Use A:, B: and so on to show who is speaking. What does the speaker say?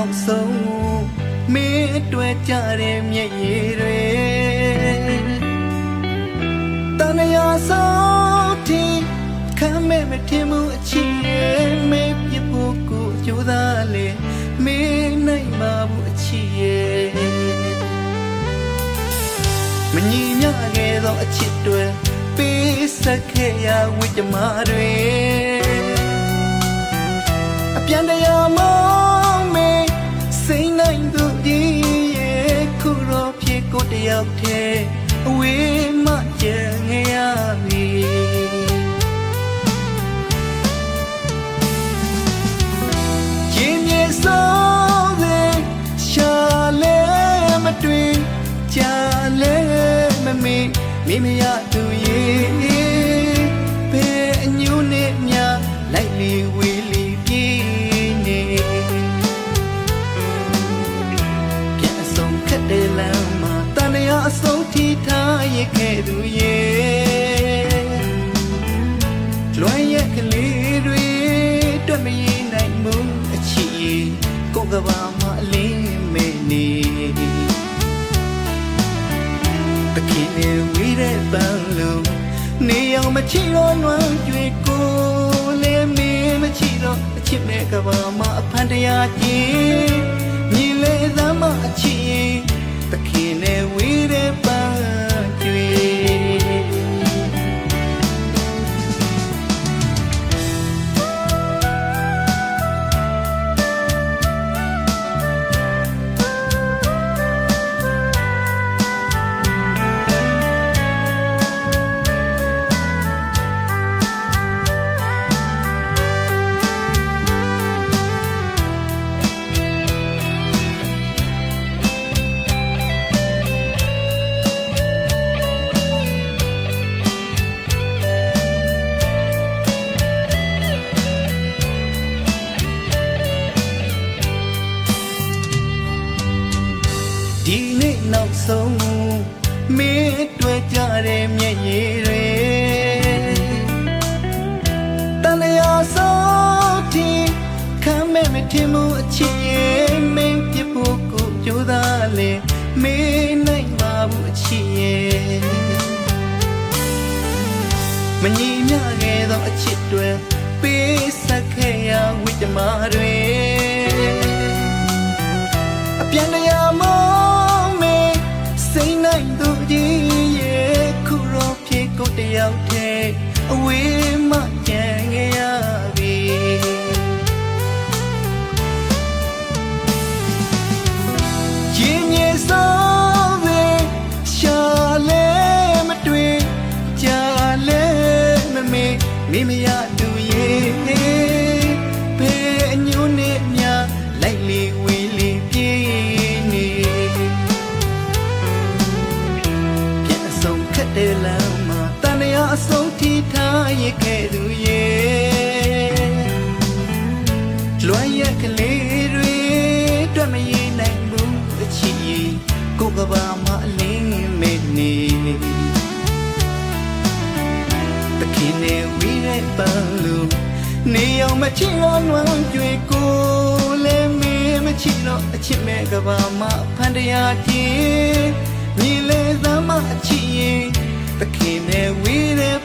A: နောက်ဆုံးမင်းအတွက်ကြတဲ့မျက်ရည်တွေတန်ရာဆောင်တီခံမဲ့မထင်မှုအချစ်ရဲ့မေးပြဖို့ကိုကြိုးစားလေမင်းနိုင်မှာဘူးအချစ်ရဲ့မညီမျှခဲ့သောအချစ်တွေပေးဆက်ခဲ့ရဝိတ္တမတွေအပြန်တရားမော ဖြစ်ကိုတယောက်တည်းအဝေးမှကျန်ခဲ့ရပြီရင်မြေဆုံးတဲ့ရှာလဲမတွေ့ကြာလဲမမေမိမရသူရဲ့ဘယ်အညိုးနဲ့များလိုက်လီဝေးလီ ဆုံးထိထားရခဲ့သူရဲ့လွမ်းရက်ကလေးတွေတွေ့မရင်နိုင်မှုအချီကိုယ်ကဘာမှအလင်းမဲနေတခင်နေဝေးတဲ့ပန်းလုံးနေအောင်မချီတော့နွမ်းကြွေကိုလေမင်းမချီတော့အချစ်မဲ့ကဘာမှအဖန်တရားကြီး နေ့နောက်ဆုံးမင်းတွေ့ကြတဲ့မျက်ရည်တွေတန်လျာဆုံးတီခံမဲ့မထင်မှုအချစ်ရဲ့မင်းပြဖို့ကိုကြိုးစားလေမင်းနိုင်ပါဘူးအချစ်ရဲ့မညီမျှခဲ့သောအချစ်တွေပေးဆက်ခဲ့ရဝိတ္တမတွေအပြန်တရားမော ယောက်တည်းအဝေးမှ တန်ရာအဆုံးထိထားရခဲ့သူရဲ့လွမ်းရက်ကလေးတွေတွေ့မရင်နိုင်ဘူးအချီကိုကဘာမှအလင်းမေနေတခင်နေဝီးတဲ့ပန်းလူနေအောင်မချီတော့နွမ်းကြွေကိုလဲမင်းမချီတော့အချစ်မဲ့ကဘာမှဖန်တရားကြီးမြည်လေသမ်းမအ ချစ်ရင်တခင်နေဝီးတဲ့